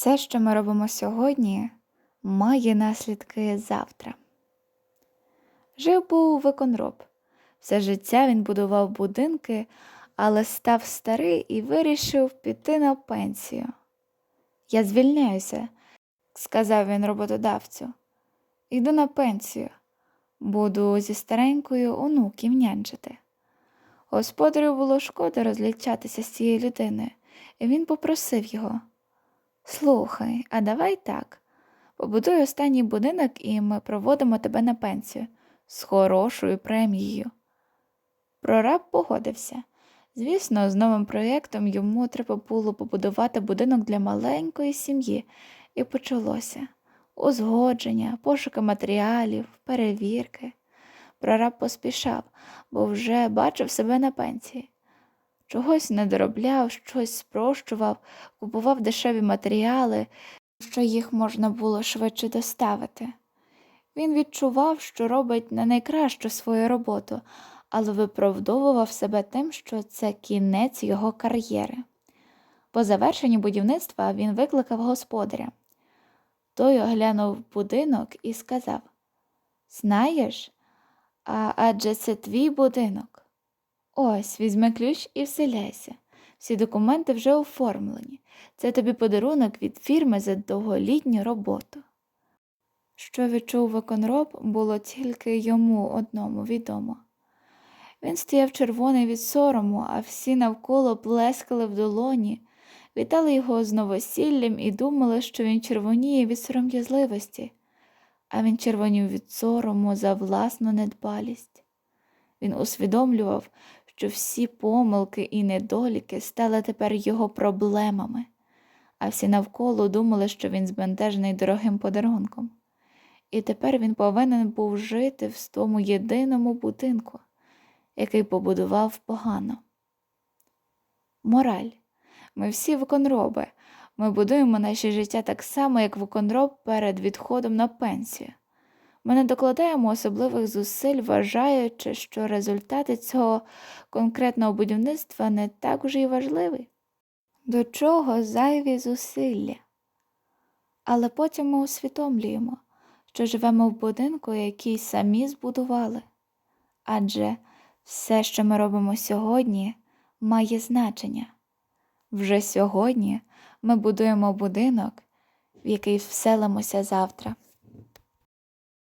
Все, що ми робимо сьогодні, має наслідки завтра. Жив був виконроб. Все життя він будував будинки, але став старий і вирішив піти на пенсію. Я звільняюся, сказав він роботодавцю. Йду на пенсію. Буду зі старенькою онуків нянчити. Господарю було шкода розлічатися з цією людиною, і він попросив його. Слухай, а давай так. Побудуй останній будинок, і ми проводимо тебе на пенсію з хорошою премією. Прораб погодився. Звісно, з новим проєктом йому треба було побудувати будинок для маленької сім'ї, і почалося узгодження, пошуки матеріалів, перевірки. Прораб поспішав, бо вже бачив себе на пенсії. Чогось не доробляв, щось спрощував, купував дешеві матеріали, що їх можна було швидше доставити. Він відчував, що робить не найкращу свою роботу, але виправдовував себе тим, що це кінець його кар'єри. По завершенні будівництва він викликав господаря. Той оглянув будинок і сказав Знаєш, а адже це твій будинок. Ось, візьми ключ і вселяйся. Всі документи вже оформлені. Це тобі подарунок від фірми за довголітню роботу. Що відчув виконроб, було тільки йому одному відомо. Він стояв червоний від сорому, а всі навколо плескали в долоні, вітали його з новосіллям і думали, що він червоніє від сором'язливості, а він червонів від сорому за власну недбалість. Він усвідомлював, що всі помилки і недоліки стали тепер його проблемами, а всі навколо думали, що він збентежений дорогим подарунком. І тепер він повинен був жити в тому єдиному будинку, який побудував погано. Мораль. Ми всі виконроби. Ми будуємо наше життя так само, як виконроб перед відходом на пенсію. Ми не докладаємо особливих зусиль, вважаючи, що результати цього конкретного будівництва не так уже й важливі. До чого зайві зусилля? Але потім ми усвідомлюємо, що живемо в будинку, який самі збудували. Адже все, що ми робимо сьогодні, має значення. Вже сьогодні ми будуємо будинок, в який вселимося завтра.